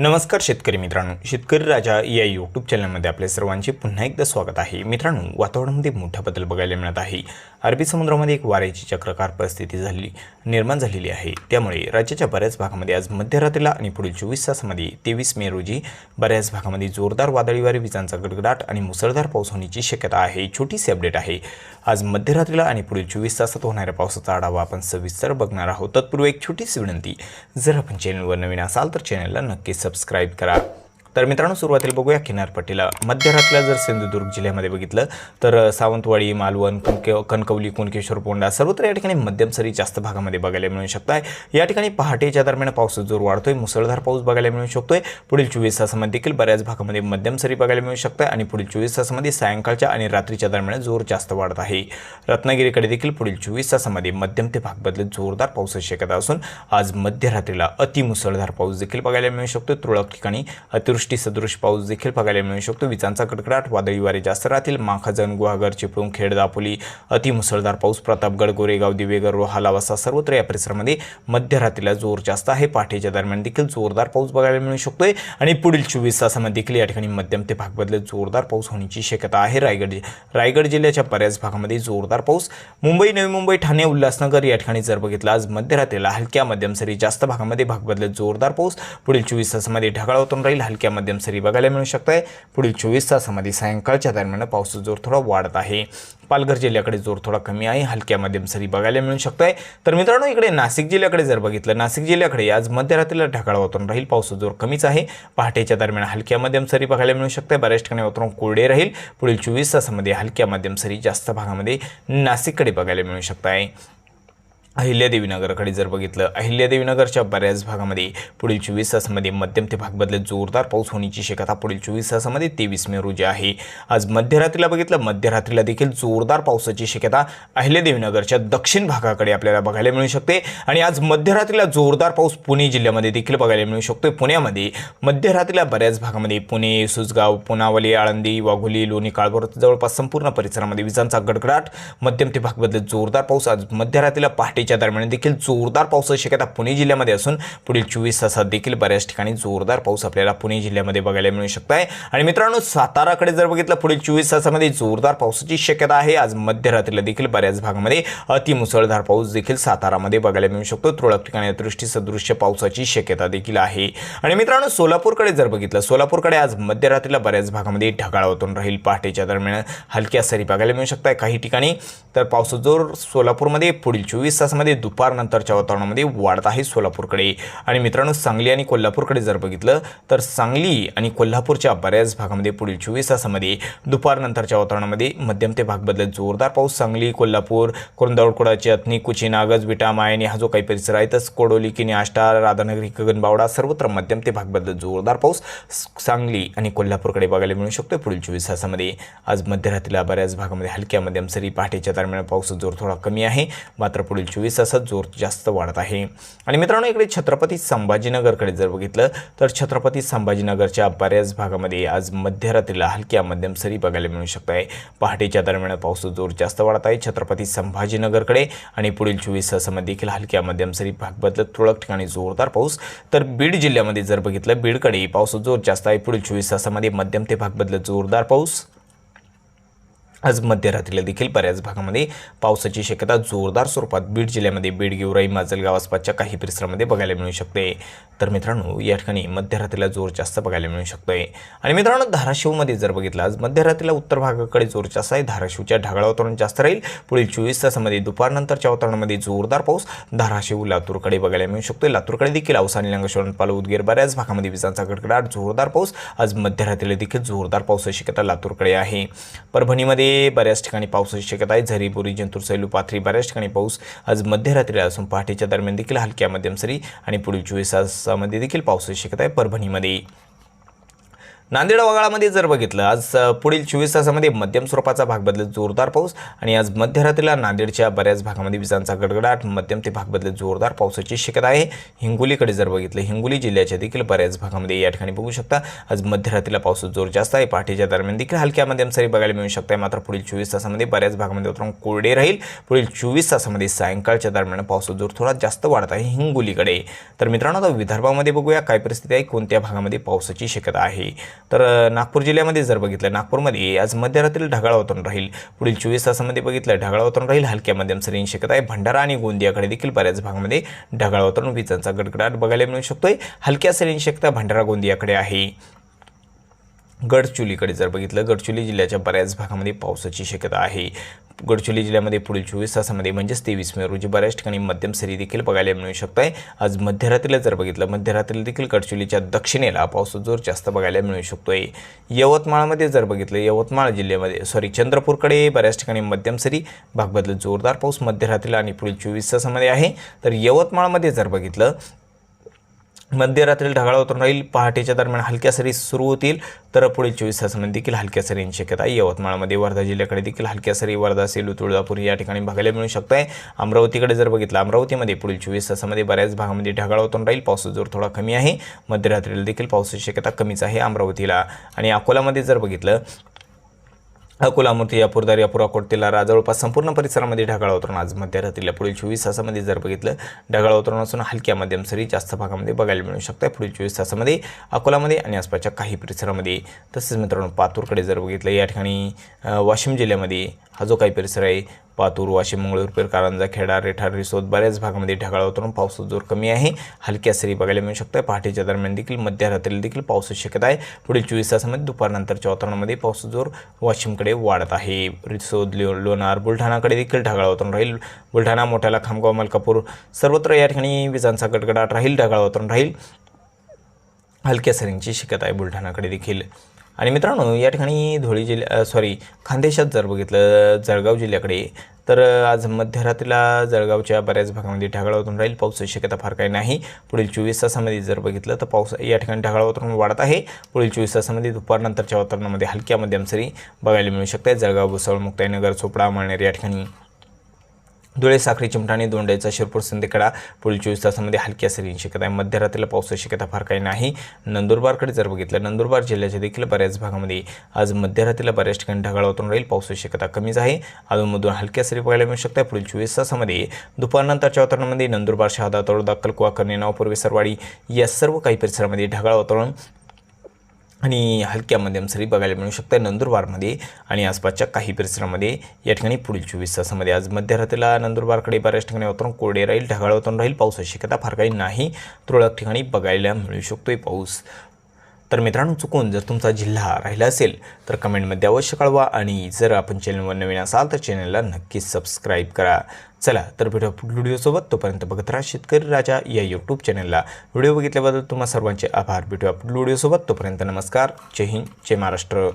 नमस्कार शेतकरी मित्रांनो. शेतकरी राजा या यूट्यूब चॅनलमध्ये आपल्या सर्वांचे पुन्हा एकदा स्वागत आहे. मित्रांनो वातावरणामध्ये मोठा बदल बघायला मिळत आहे. अरबी समुद्रामध्ये एक वाऱ्याची चक्रकार परिस्थिती झाली निर्माण झालेली आहे. त्यामुळे राज्याच्या बऱ्याच भागामध्ये आज मध्यरात्रीला आणि पुढील चोवीस तासामध्ये तेवीस मे रोजी बऱ्याच भागामध्ये जोरदार वादळी वारे विजांचा गडगडाट आणि मुसळधार पाऊस होण्याची शक्यता आहे. छोटीशी अपडेट आहे. आज मध्यरात्रीला आणि पुढील चोवीस तासात होणाऱ्या पावसाचा आढावा आपण सविस्तर बघणार आहोत. तत्पूर्वी एक छोटीशी विनंती जर आपण चॅनलवर नवीन असाल तर चॅनलला नक्कीच सबस्क्राईब करा. तर मित्रांनो सुरुवातीला बघूया किनारपट्टीला मध्यरात्रीला जर सिंधुदुर्ग जिल्ह्यामध्ये बघितलं तर सावंतवाडी मालवण कुणके कणकवली कुणकेश्वर पोंडा सर्वत्र या ठिकाणी मध्यम सरी जास्त भागामध्ये बघायला मिळू शकत आहे या ठिकाणी पहाटेच्या दरम्यान पाऊस जोर वाढतोय मुसळधार पाऊस बघायला मिळू शकतोय. पुढील चोवीस तासामध्ये देखील बऱ्याच भागामध्ये मध्यम सरी बघायला मिळू शकत आहे आणि पुढील चोवीस तासामध्ये सायंकाळच्या आणि रात्रीच्या दरम्यान जोर जास्त वाढत आहे. रत्नागिरीकडे देखील पुढील चोवीस तासामध्ये मध्यम ते भाग बदलत जोरदार पावसाची शक्यता असून आज मध्यरात्रीला अतिमुसळधार पाऊस देखील बघायला मिळू शकतो तुरळक ठिकाणी अतिवृष्टी सदृश पाऊस देखील बघायला मिळू शकतो. विजांचा कडकडाट वादळी वारे जास्त राहतील. माखाजन गुहागर चिपळूण खेड दापोली अतिमुसळधार पाऊस प्रतापगड गोरेगाव दिवेगर रोहाला वसा सर्वत्र या परिसरामध्ये मध्यरात्रीला जोर जास्त आहे. पहाटेच्या दरम्यान देखील जोरदार पाऊस बघायला मिळू शकतोय. आणि पुढील चोवीस तासामध्ये देखील या ठिकाणी मध्यम ते भागबदलत जोरदार पाऊस होण्याची शक्यता आहे. रायगड रायगड जिल्ह्याच्या बऱ्याच भागामध्ये जोरदार पाऊस. मुंबई नवी मुंबई ठाणे उल्हासनगर या ठिकाणी जर बघितलं आज मध्यरात्रीला हलक्या मध्यम सरी जास्त भागामध्ये भागबदलत जोरदार पाऊस. पुढील चोवीस तासामध्ये ढगाळ होतून राहील. हलक्या मध्यम सरी बघायला मिळू शकत आहे पुढील चोवीस तासामध्ये सायंकाळच्या दरम्यान पावसाचा जोर थोडा वाढत आहे। पालघर जिल्ह्याकडे जोर थोडा कमी आहे हलक्या मध्यम सरी बघायला मिळू शकत आहे तर मित्रांनो इकडे नाशिक जिल्ह्याकडे जर बघितलं नाशिक जिल्ह्याकडे आज मध्यरात्रीला ढगाळ वातावरण राहील पावसाचा जोर कमीच आहे. पहाटेच्या दरम्यान हलक्या मध्यम सरी बघायला मिळू शकते बऱ्याच ठिकाणी वातावरण कोरडे राहील. पुढील चोवीस तासामध्ये हलक्या मध्यम सरी जास्त भागामध्ये नाशिककडे बघायला मिळू शकत आहे अहिल्यादेवीनगरकडे जर बघितलं अहिल्यादेवीनगरच्या बऱ्याच भागामध्ये पुढील चोवीस तासामध्ये मध्यम ते भाग बदलत जोरदार पाऊस होण्याची शक्यता पुढील चोवीस तासामध्ये तेवीस मे रोजी आहे. आज मध्यरात्रीला बघितलं मध्यरात्रीला देखील जोरदार पावसाची शक्यता अहिल्यादेवीनगरच्या दक्षिण भागाकडे आपल्याला बघायला मिळू शकते. आणि आज मध्यरात्रीला जोरदार पाऊस पुणे जिल्ह्यामध्ये देखील बघायला मिळू शकतो. पुण्यामध्ये मध्यरात्रीला बऱ्याच भागामध्ये पुणे सुसगाव पुनावली आळंदी वाघोली लोणी काळभोर जवळपास संपूर्ण परिसरामध्ये विजांचा गडगडाट मध्यम ते भाग बदलत जोरदार पाऊस. आज मध्यरात्रीला पहाटेच्या दरम्यान देखील जोरदार पावसाची शक्यता पुणे जिल्ह्यामध्ये असून पुढील चोवीस तासात देखील बऱ्याच ठिकाणी जोरदार पाऊस आपल्याला पुणे जिल्ह्यामध्ये बघायला मिळू शकत आहे. आणि मित्रांनो साताराकडे जर बघितलं पुढील चोवीस तासामध्ये जोरदार पावसाची शक्यता आहे. आज मध्यरात्रीला देखील बऱ्याच भागामध्ये अतिमुसळधार पाऊस देखील सातारामध्ये बघायला मिळू शकतो. तुरळक ठिकाणी अतिवृष्टी सदृश्य पावसाची शक्यता देखील आहे. आणि मित्रांनो सोलापूरकडे जर बघितलं सोलापूरकडे आज मध्यरात्रीला बऱ्याच भागामध्ये ढगाळ होतून राहील. पहाटेच्या दरम्यान हलक्या सरी बघायला मिळू शकतात काही ठिकाणी तर पावसाचा जोर सोलापूरमध्ये पुढील चोवीस तास तासामध्ये दुपारनंतरच्या वातावरणामध्ये वाढत आहे सोलापूरकडे. आणि मित्रांनो सांगली आणि कोल्हापूरकडे जर बघितलं तर सांगली आणि कोल्हापूरच्या बऱ्याच भागामध्ये पुढील चोवीस तासामध्ये दुपारनंतरच्या वातावरणामध्ये मध्यम ते भाग बदलत जोरदार पाऊस. सांगली कोल्हापूर कोरंदावडकोडा चेतनी कुची नागज विटा मायनी हा जो काही परिसर आहे तस कोडोली किनी आष्टा राधानगरी गगनबावडा सर्वत्र मध्यम ते भाग बदलत जोरदार पाऊस. सांगली आणि कोल्हापूरकडे बघायला मिळू शकतो पुढील चोवीस तासामध्ये. आज मध्यरात्रीला बऱ्याच भागामध्ये हलक्या मध्यम सरी पहाटेच्या दरम्यान पाऊस जोर थोडा कमी आहे. मात्र पुढील चोवीस तासात जोर जास्त वाढत आहे. आणि मित्रांनो इकडे छत्रपती संभाजीनगरकडे जर बघितलं तर छत्रपती संभाजीनगरच्या बऱ्याच भागामध्ये आज मध्यरात्रीला हलक्या मध्यम सरी बघायला मिळू शकत आहे पहाटेच्या दरम्यान पाऊस जोर जास्त वाढत आहे छत्रपती संभाजीनगरकडे. आणि पुढील चोवीस तासामध्ये देखील हलक्या मध्यम सरी भाग बदलत तुरळक ठिकाणी जोरदार पाऊस. तर बीड जिल्ह्यामध्ये जर बघितलं बीडकडे पाऊस जोर जास्त आहे. पुढील चोवीस तासामध्ये मध्यम ते भाग बदलत जोरदार पाऊस. आज मध्यरात्रीला देखील बऱ्याच भागामध्ये पावसाची शक्यता जोरदार स्वरूपात बीड जिल्ह्यामध्ये बीड गेवराई माजलगाव आसपासच्या काही परिसरामध्ये बघायला मिळू शकते. तर मित्रांनो या ठिकाणी मध्यरात्रीला जोर जास्त बघायला मिळू शकतोय. आणि मित्रांनो धाराशिवमध्ये जर बघितलं आज मध्यरात्रीला उत्तर भागाकडे जोर जास्त आहे. धाराशिवच्या ढगाळ वातावरण जास्त राहील. पुढील चोवीस तासामध्ये दुपारनंतरच्या वातावरणामध्ये जोरदार पाऊस धाराशिव लातूरकडे बघायला मिळू शकतोय. लातूरकडे देखील अवसानी लंगशवरण पाल उदगीर बऱ्याच भागामध्ये विजांचा गडगडाट जोरदार पाऊस. आज मध्यरात्रीला देखील जोरदार पावसाची शक्यता लातूरकडे आहे. परभणीमध्ये बऱ्याच ठिकाणी पावसाची शक्यता आहे. झरीपुरी जंतूर सैलू पाथरी बऱ्याच ठिकाणी पाऊस. आज मध्यरात्रीला असून पहाटेच्या दरम्यान देखील हलक्या मध्यम सरी आणि पुढील चोवीस तासामध्ये देखील पावसाची शक्यता आहे. परभणीमध्ये नांदेड वगाळामध्ये जर बघितलं आज पुढील चोवीस तासामध्ये मध्यम स्वरूपाचा भाग बदलत जोरदार पाऊस आणि आज मध्यरात्रीला नांदेडच्या बऱ्याच भागामध्ये विजांचा गडगडाट मध्यम ते भाग बदलत जोरदार पावसाची शक्यता आहे. हिंगोलीकडे जर बघितलं हिंगोली जिल्ह्याच्या देखील बऱ्याच भागामध्ये या ठिकाणी बघू शकता. आज मध्यरात्रीला पावसाचा जोर जास्त आहे. पहाटेच्या दरम्यान देखील हलक्या मध्यम सरी बघायला मिळू शकते मात्र पुढील चोवीस तासामध्ये बऱ्याच भागामध्ये उतरून कोरडे राहील. पुढील चोवीस तासामध्ये सायंकाळच्या दरम्यान पावसाचा जोर थोडा जास्त वाढत आहे हिंगोलीकडे. तर मित्रांनो आता विदर्भामध्ये बघूया काय परिस्थिती आहे कोणत्या भागामध्ये पावसाची शक्यता आहे. तर नागपूर जिल्ह्यामध्ये जर बघितलं नागपूरमध्ये आज मध्यरात्री ढगाळ वातावरण राहील. पुढील चोवीस तासामध्ये बघितलं ढगाळ वातावरण राहील. हलक्या मध्यम सरींची शक्यता आहे. भंडारा आणि गोंदियाकडे देखील बऱ्याच भागामध्ये ढगाळ वातावरण विजांचा गडगडाट बघायला मिळू शकतोय. हलक्या सरींची शक्यता भंडारा गोंदियाकडे आहे. गडचुलीकडे जर बघितलं गडचुली जिल्ह्याच्या बऱ्याच भागामध्ये पावसाची शक्यता आहे. गडचिरोली जिल्ह्यामध्ये पुढील चोवीस तासामध्ये म्हणजेच तेवीस मे रोजी बऱ्याच ठिकाणी मध्यम सरी देखील बघायला मिळू शकत आहे आज मध्यरात्रीला जर बघितलं मध्यरात्रीला देखील गडचुलीच्या दक्षिणेला पाऊस जोर जास्त बघायला मिळू शकतो आहे यवतमाळमध्ये जर बघितलं यवतमाळ जिल्ह्यामध्ये सॉरी चंद्रपूरकडे बऱ्याच ठिकाणी मध्यम सरी भाग जोरदार पाऊस मध्यरात्रीला आणि पुढील चोवीस तासामध्ये आहे. तर यवतमाळमध्ये जर बघितलं मध्यरात्री ढगाळ उतरून राहील. पहाटेच्या दरम्यान हलक्या सरी सुरू होतील. तर पुढील चोवीस तासामध्ये देखील हलक्या सरींची शक्यता आहे. यवतमाळमध्ये वर्धा जिल्ह्याकडे देखील हलक्या सरी वर्धा सेलू तुळजापूर या ठिकाणी बघायला मिळू शकत आहे अमरावतीकडे जर बघितलं अमरावतीमध्ये पुढील चोवीस तासामध्ये बऱ्याच भागामध्ये ढगाळ उतरून राहील. पावसाचा जोर थोडा कमी आहे. मध्यरात्रीला देखील पावसाची शक्यता कमीच आहे अमरावतीला. आणि अकोलामध्ये जर बघितलं अकोला मूर्ती दर्यापूर अकोटतेला जवळपास संपूर्ण परिसरामध्ये ढगाळ उतरून आज मध्यरात्रीला पुढील चोवीस तासामध्ये जर बघितलं ढगाळ उतरून असून हलक्या मध्यम सरी जास्त भागामध्ये बघायला मिळू शकतं. पुढील चोवीस तासामध्ये अकोलामध्ये आणि आसपासच्या काही परिसरामध्ये. तसेच मित्रांनो पातूरकडे जर बघितलं या ठिकाणी वाशिम जिल्ह्यामध्ये हा जो काही परिसर आहे पातूर वाशिम मंगळूरपेर कारंजा खेडा रेठार रिसोद बऱ्याच भागामध्ये ढगाळ उतरून पावसाचा जोर कमी आहे. हलक्या सरी बघायला मिळू शकतात पहाटेच्या दरम्यान देखील मध्यरात्रीला देखील पावसाची शक्यता आहे. पुढील चोवीस तासामध्ये दुपारनंतरच्या वातावरणामध्ये पावसाचा जोर वाशिमकडे वाढत आहे. रिसोद लो लोणार बुलढाणाकडे देखील ढगाळ वातावरण राहील. बुलढाणा मोठ्याला खामगाव मलकापूर सर्वत्र या ठिकाणी विजांचा गडगडाट राहील. ढगाळ वातावरण राहील. हलक्या सरींची शक्यता आहे बुलढाणाकडे देखील. आणि मित्रांनो या ठिकाणी धुळे जिल्ह्या सॉरी खानदेशात जर बघितलं जळगाव जिल्ह्याकडे तर आज मध्यरात्रीला जळगावच्या बऱ्याच भागामध्ये ढगाळ राहील. पावसाची शक्यता फार काही नाही. पुढील चोवीस तासामध्ये जर बघितलं तर पाऊस या ठिकाणी ढगाळ वातावरण वाढत आहे. पुढील चोवीस तासामध्ये दुपारनंतरच्या वातावरणामध्ये हलक्या मध्यम सरी बघायला मिळू शकते. जळगाव भुसावळ मुक्ताईनगर चोपडा मळनेर या ठिकाणी धुळे साखरी चिमठाणे दोंडाईचा शिरपूर संदेकडा पुढील चोवीस तासामध्ये हलक्या सरींची शक्यता आहे. मध्यरात्रीला पावसाची शक्यता फार काही नाही. नंदुरबारकडे जर बघितलं नंदुरबार जिल्ह्याच्या देखील बऱ्याच भागामध्ये आज मध्यरात्रीला बऱ्याच ठिकाणी ढगाळ वातावरण राहील. पावसाची शक्यता कमीच आहे. अधूनमधून हलक्या सरी बघायला मिळू शकतात पुढील चोवीस तासामध्ये दुपारनंतरच्या वातावरणामध्ये नंदुरबार शहादा तळोदा कलकुवा कर्णी नावपूर्वी सरवाडी या सर्व काही परिसरामध्ये ढगाळ वातावरण आणि हलक्या मध्यम सरी बघायला मिळू शकते नंदुरबारमध्ये आणि आसपासच्या काही परिसरामध्ये. या ठिकाणी पुढील चोवीस तासामध्ये आज मध्यरात्रीला नंदुरबारकडे बऱ्याच ठिकाणी वातावरण कोरडे राहील ढगाळ वातावरण राहील पावसाची शक्यता फार काही नाही. तुरळक ठिकाणी बघायला मिळू शकतोय पाऊस. तर मित्रांनो चुकून जर तुमचा जिल्हा राहिला असेल तर कमेंटमध्ये अवश्य कळवा. आणि जर आपण चॅनलवर नवीन असाल तर चॅनलला नक्कीच सबस्क्राईब करा. चला तर भेटूया व्हिडिओसोबत. तोपर्यंत बघत राहा शेतकरी राजा या यूट्यूब चॅनलला. व्हिडिओ बघितल्याबद्दल तुम्हा सर्वांचे आभार. भेटूया पुढील व्हिडिओसोबत. तोपर्यंत नमस्कार. जय हिंद. जय महाराष्ट्र.